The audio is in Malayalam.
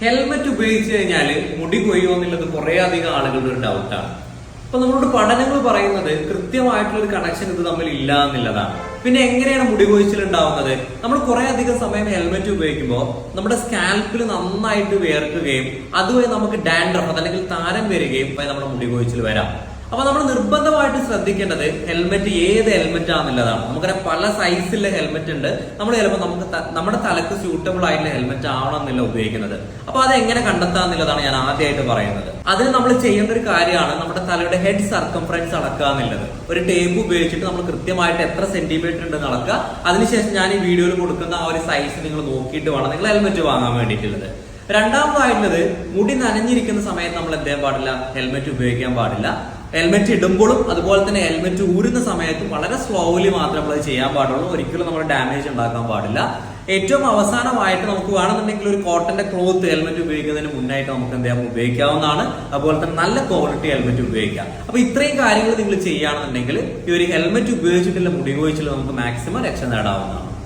ഹെൽമെറ്റ് ഉപയോഗിച്ച് കഴിഞ്ഞാൽ മുടി കൊയ്യോ എന്നുള്ളത് കുറെ അധികം ആളുകളുടെ ഒരു ഡൗട്ടാണ് അപ്പൊ നമ്മളോട് പഠനങ്ങൾ പറയുന്നത് കൃത്യമായിട്ടുള്ള ഒരു കണക്ഷൻ ഇത് തമ്മിൽ ഇല്ല എന്നുള്ളതാണ്. പിന്നെ എങ്ങനെയാണ് മുടി കൊഴിച്ചിൽ ഉണ്ടാവുന്നത് നമ്മൾ കുറെ അധികം സമയം ഹെൽമെറ്റ് ഉപയോഗിക്കുമ്പോൾ നമ്മുടെ സ്കാൽപ്പിൽ നന്നായിട്ട് വേർക്കുകയും അതുവഴി നമുക്ക് ഡാൻഡ്രഫ് അല്ലെങ്കിൽ താരം വരികയും നമ്മുടെ മുടി കൊഴിച്ചിൽ വരാം. അപ്പൊ നമ്മൾ നിർബന്ധമായിട്ട് ശ്രദ്ധിക്കേണ്ടത് ഹെൽമെറ്റ് ഏത് ഹെൽമെറ്റ് ആണെന്നുള്ളതാണ്. നമുക്കറിയാം പല സൈസിലെ ഹെൽമെറ്റ് ഉണ്ട്. നമ്മൾ ചിലപ്പോൾ നമുക്ക് നമ്മുടെ തലക്ക് സ്യൂട്ടബിൾ ആയിട്ടുള്ള ഹെൽമെറ്റ് ആവണമെന്നില്ല ഉപയോഗിക്കുന്നത്. അപ്പൊ അത് എങ്ങനെ കണ്ടെത്താന്നുള്ളതാണ് ഞാൻ ആദ്യമായിട്ട് പറയുന്നത്. അതിന് നമ്മൾ ചെയ്യുന്ന ഒരു കാര്യമാണ് നമ്മുടെ തലയുടെ ഹെഡ് സർക്കംഫറൻസ് അളക്കുക എന്നുള്ളത്. ഒരു ടേപ്പ് ഉപയോഗിച്ചിട്ട് നമ്മൾ കൃത്യമായിട്ട് എത്ര സെന്റിമീറ്റർ ഉണ്ടെന്ന് അളക്കുക. അതിനുശേഷം ഞാൻ ഈ വീഡിയോയിൽ കൊടുക്കുന്ന ആ ഒരു സൈസ് നിങ്ങൾ നോക്കിയിട്ട് വേണം നിങ്ങൾ ഹെൽമെറ്റ് വാങ്ങാൻ വേണ്ടിയിട്ടുള്ളത്. രണ്ടാമതായിട്ടുള്ളത് മുടി നനഞ്ഞിരിക്കുന്ന സമയത്ത് നമ്മൾ എന്ത് ചെയ്യാൻ പാടില്ല? ഹെൽമെറ്റ് ഉപയോഗിക്കാൻ പാടില്ല. ഹെൽമെറ്റ് ഇടുമ്പോഴും അതുപോലെ തന്നെ ഹെൽമെറ്റ് ഊരുന്ന സമയത്തും വളരെ സ്ലോലി മാത്രമേ നമ്മൾ ചെയ്യാൻ പാടുള്ളൂ. ഒരിക്കലും നമ്മൾ ഡാമേജ് ഉണ്ടാക്കാൻ പാടില്ല. ഏറ്റവും അവസാനമായിട്ട് നമുക്ക് വേണമെന്നുണ്ടെങ്കിൽ ഒരു കോട്ടന്റെ ക്ലോത്ത് ഹെൽമെറ്റ് ഉപയോഗിക്കുന്നതിന് മുന്നായിട്ട് നമുക്ക് എന്ത് ചെയ്യാം? ഉപയോഗിക്കാവുന്നതാണ്. അതുപോലെ തന്നെ നല്ല ക്വാളിറ്റി ഹെൽമെറ്റ് ഉപയോഗിക്കാം. അപ്പൊ ഇത്രയും കാര്യങ്ങൾ നിങ്ങൾ ചെയ്യുകയാണെന്നുണ്ടെങ്കിൽ ഈ ഒരു ഹെൽമെറ്റ് ഉപയോഗിച്ചിട്ടുള്ള മുടി ഉപയോഗിച്ചിട്ട് നമുക്ക് മാക്സിമം രക്ഷ നേടാവുന്നതാണ്.